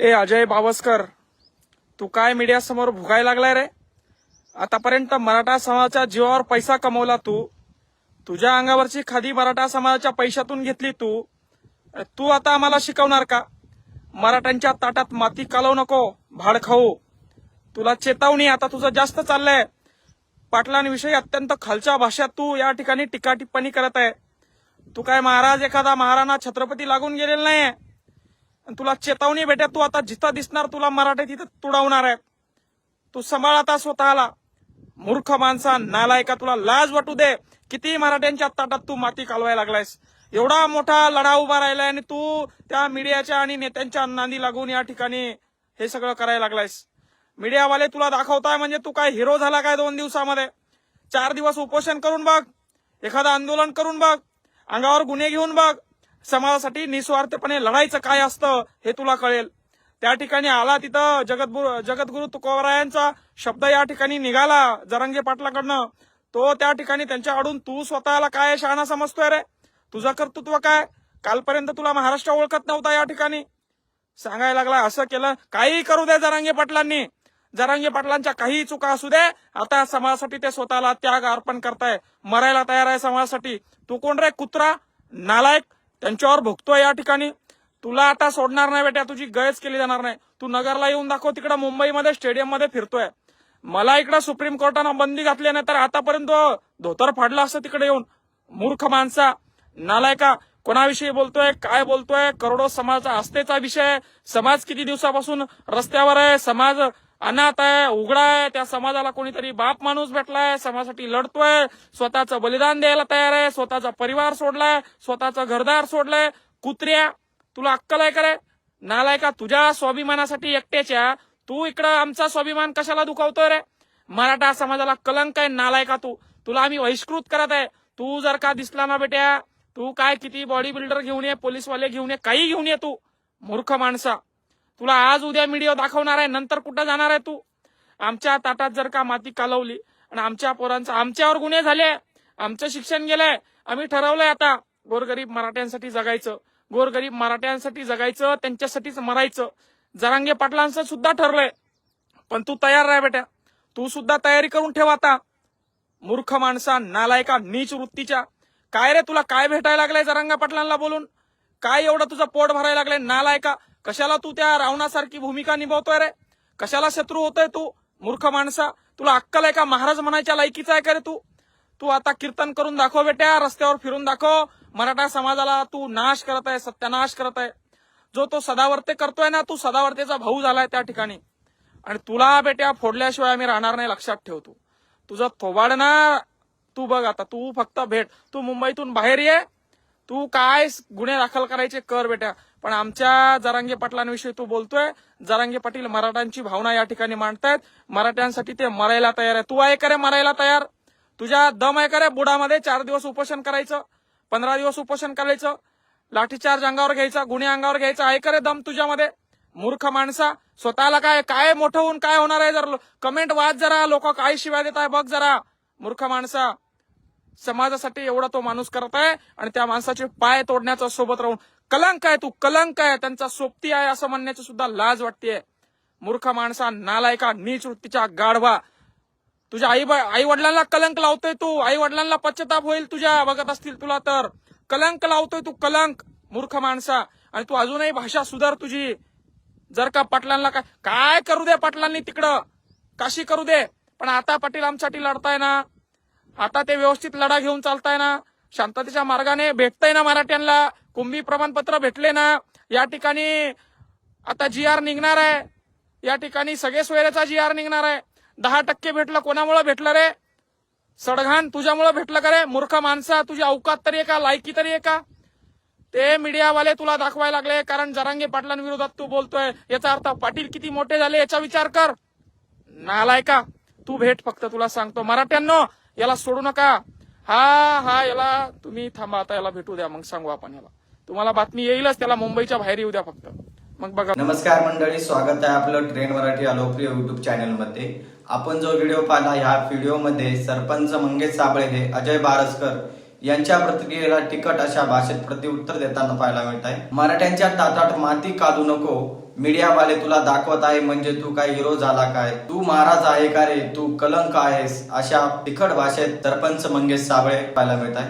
ए अजय बावस्कर तू काय मीडिया समोर भुगायला लागलाय रे? आतापर्यंत मराठा समाजाच्या जीवावर पैसा कमवला तू. तुझ्या अंगावरची खादी मराठा समाजाच्या पैशातून घेतली तू. तू आता आम्हाला शिकवणार का? मराठ्यांच्या ताटात माती कालवू नको भाड खाऊ. तुला चेतावणी आता तुझं जास्त चाललंय. पाटलांविषयी अत्यंत खालच्या भाषेत तू या ठिकाणी टीका टिप्पणी करत आहे. तू काय महाराज एखादा महाराणा छत्रपती लागून गेलेला नाहीये? आणि तुला चेतावणी बेट्या तू आता जिथं दिसणार तुला मराठी तिथं तुडवणार आहे. तू सांभाळ आता स्वतःला. मूर्ख माणसा नालायका तुला लाज वाटू दे. किती मराठ्यांच्या ताटात तू माती कालवायला लागलायस. एवढा मोठा लढा उभा राहिलाय आणि तू त्या मीडियाच्या आणि नेत्यांच्या नांदी लागून या ठिकाणी हे सगळं करायला लागलायस. मीडियावाले तुला दाखवताय म्हणजे तू काय हिरो झाला काय दोन दिवसामध्ये? चार दिवस उपोषण करून बघ. एखादं आंदोलन करून बघ. अंगावर गुन्हे घेऊन बघ. समाजासाठी निस्वार्थपणे लढायचं काय असतं हे तुला कळेल. त्या ठिकाणी आला तिथं जगद्गुरु जगद्गुरु तुकोबरायांचा शब्द या ठिकाणी निघाला जरंगे पाटलाकडनं. तो त्या ठिकाणी त्यांच्याकडून तू स्वतःला काय शहाणा समजतोय रे? तुझं कर्तृत्व काय? कालपर्यंत तुला महाराष्ट्र ओळखत नव्हता या ठिकाणी. सांगायला लागला असं केलं काही करू दे जरांगे पाटलांनी. जरांगे पाटलांच्या काही चुका असू दे. आता समाजासाठी ते स्वतःला त्याग अर्पण करताय. मरायला तयार आहे समाजासाठी. तू कोण रे? कुत्रा? नालायक? त्यांच्यावर भोगतोय या ठिकाणी. तुला आता सोडणार नाही बेटा तुझी गयच केली जाणार नाही. तू नगरला येऊन दाखव तिकडे मुंबईमध्ये स्टेडियममध्ये फिरतोय. मला इकडे सुप्रीम कोर्टानं बंदी घातली नाही तर आतापर्यंत धोतर फाडला असतं तिकडे येऊन. मूर्ख माणसा नालायका कोणाविषयी बोलतोय काय बोलतोय? करोडो समाजाचा आस्थेचा विषय समाज किती दिवसापासून रस्त्यावर आहे? समाज अनाथ आहे उघडा आहे त्या समाजाला कोणीतरी बाप माणूस भेटलाय समाजासाठी लढतोय स्वतःचं बलिदान द्यायला तयार आहे स्वतःचा परिवार सोडलाय स्वतःचं घरदार सोडलंय. कुत्र्या तुला अक्कल आहे करे नालायका तुझ्या स्वाभिमानासाठी एकट्याच्या तू इकडं आमचा स्वाभिमान कशाला दुखावतोय रे? मराठा समाजाला कलंक आहे नालाय का तू. तुला आम्ही बहिष्कृत करत आहे. तू जर का दिसला ना बेट्या तू काय किती बॉडी बिल्डर घेऊन ये पोलीसवाले घेऊन ये काही घेऊन ये तू मूर्ख माणसा. तुला आज उद्या मीडिया दाखवणार आहे नंतर कुठं जाणार आहे तू? आमच्या ताटात जर का माती कालवली आणि आमच्या पोरांचा आमच्यावर गुन्हे झाले आमचं शिक्षण गेलंय आम्ही ठरवलंय आता गोरगरीब मराठ्यांसाठी जगायचं. गोरगरीब मराठ्यांसाठी जगायचं त्यांच्यासाठीच मरायचं. जरांगे पाटलांचं सुद्धा ठरलंय. पण तू तयार राह बेटा. तू सुद्धा तयारी करून ठेव आता. मूर्ख माणसा नालायका नीच वृत्तीच्या. काय रे तुला काय भेटायला लागलंय जरांगा पाटलांना बोलून? काय एवढं तुझं पोट भरायला लागलंय नालायका? कशाला तू त्या रावणासारखी भूमिका निभावतोय रे? कशाला शत्रू होतोय तू मूर्ख माणसा? तुला अक्कल आहे का? महाराज म्हणायच्या लायकीचा आहे का रे तू? तू आता कीर्तन करून दाखव बेट्या रस्त्यावर फिरून दाखव. मराठा समाजाला तू नाश करत आहे सत्यानाश करत आहे. जो तो सदावर्ते करतोय ना तू सदावर्तेचा भाऊ झालाय त्या ठिकाणी. आणि तुला बेट्या फोडल्याशिवाय आम्ही राहणार नाही लक्षात ठेव तू. तुझं थोबाड ना तू बघ आता तू फक्त भेट. तू मुंबईतून बाहेर ये. तू काय गुन्हे दाखल करायचे कर बेट्या. पण आमच्या जरांगे पाटलांविषयी तू बोलतोय. जरांगे पाटील मराठ्यांची भावना या ठिकाणी मांडतायत. मराठ्यांसाठी ते मरायला तयार आहे. तू आहे का रे मरायला तयार? तुझ्या दम आहे का रे बुडामध्ये चार दिवस उपोषण करायचं? पंधरा दिवस उपोषण करायचं? लाठीचार्ज अंगावर घ्यायचा गुन्हे अंगावर घ्यायचा? आहे का रे दम तुझ्यामध्ये? मूर्ख माणसा स्वतःला काय काय मोठं होऊन काय होणार आहे जर कमेंट वाच जरा लोक काय शिवाय देत आहे बघ जरा. मूर्ख माणसा समाजासाठी एवढा तो माणूस करत आहे आणि त्या माणसाचे पाय तोडण्याचा सोबत राहून कलंक आहे तू कलंक आहे. त्यांचा सोबती आहे असं म्हणण्याची सुद्धा लाज वाटतेय. मूर्ख माणसा नालायका नीच वृत्तीच्या गाढवा. तुझ्या आई आई वडिलांना कलंक लावतोय तू. आई वडिलांना पश्चाताप होईल तुझ्या. बघत असतील तुला तर. कलंक लावतोय तू कलंक मूर्ख माणसा. आणि तू अजूनही भाषा सुधार तुझी. जर का पाटलांना काय काय करू दे पाटलांनी तिकडं? काशी करू दे? पण आता पाटील आमच्यासाठी लढताय ना. आता ते व्यवस्थित लढा घेऊन चालताय ना. शांततेच्या मार्गाने भेटतंय ना मराठ्यांना? कुंभी प्रमाणपत्र भेटले ना? या ठिकाणी आता जी आर निघणार आहे. या ठिकाणी सगळे सोयऱ्याचा जी आर निघणार आहे. दहा टक्के भेटलं कोणामुळे भेटलं रे? सडघाण तुझ्यामुळे भेटलं का रे? मूर्ख माणसा तुझी अवकात तरी आहे का? लायकी तरी आहे का? ते मीडियावाले तुला दाखवायला लागले कारण जरांगे पाटलांविरोधात तू बोलतोय. याचा अर्थ पाटील किती मोठे झाले याचा विचार कर. नालाय का तू भेट फक्त तुला सांगतो. मराठ्यांनो याला सोडू नका. हा हा याला तुम्ही थांबा आता याला भेटू द्या मग सांगू आपण याला. तुम्हाला बातमी येईलच त्याला मुंबईच्या बाहेर येऊ द्या फक्त. मग बघा. नमस्कार मंडळी स्वागत आहे आपलं ट्रेन मराठी अलोप्रिय युट्यूब चॅनलमध्ये आपण जो व्हिडिओ पाहिला ह्या व्हिडिओमध्ये सरपंच मंगेश साबळे हे अजय बारसकर यांच्या प्रतिक्रियेला तिकट अशा भाषेत प्रतिउत्तर देताना पाहायला मिळत आहे. मराठ्यांच्या ताटात माती काढू नको मीडियावाले तुला दाखवत आहे म्हणजे तू काय हिरो झाला काय? तू महाराज आहे का रे? तू कलंक आहेस? अशा तिखट भाषेत सरपंच मंगेश साबळे पाहायला मिळत आहे.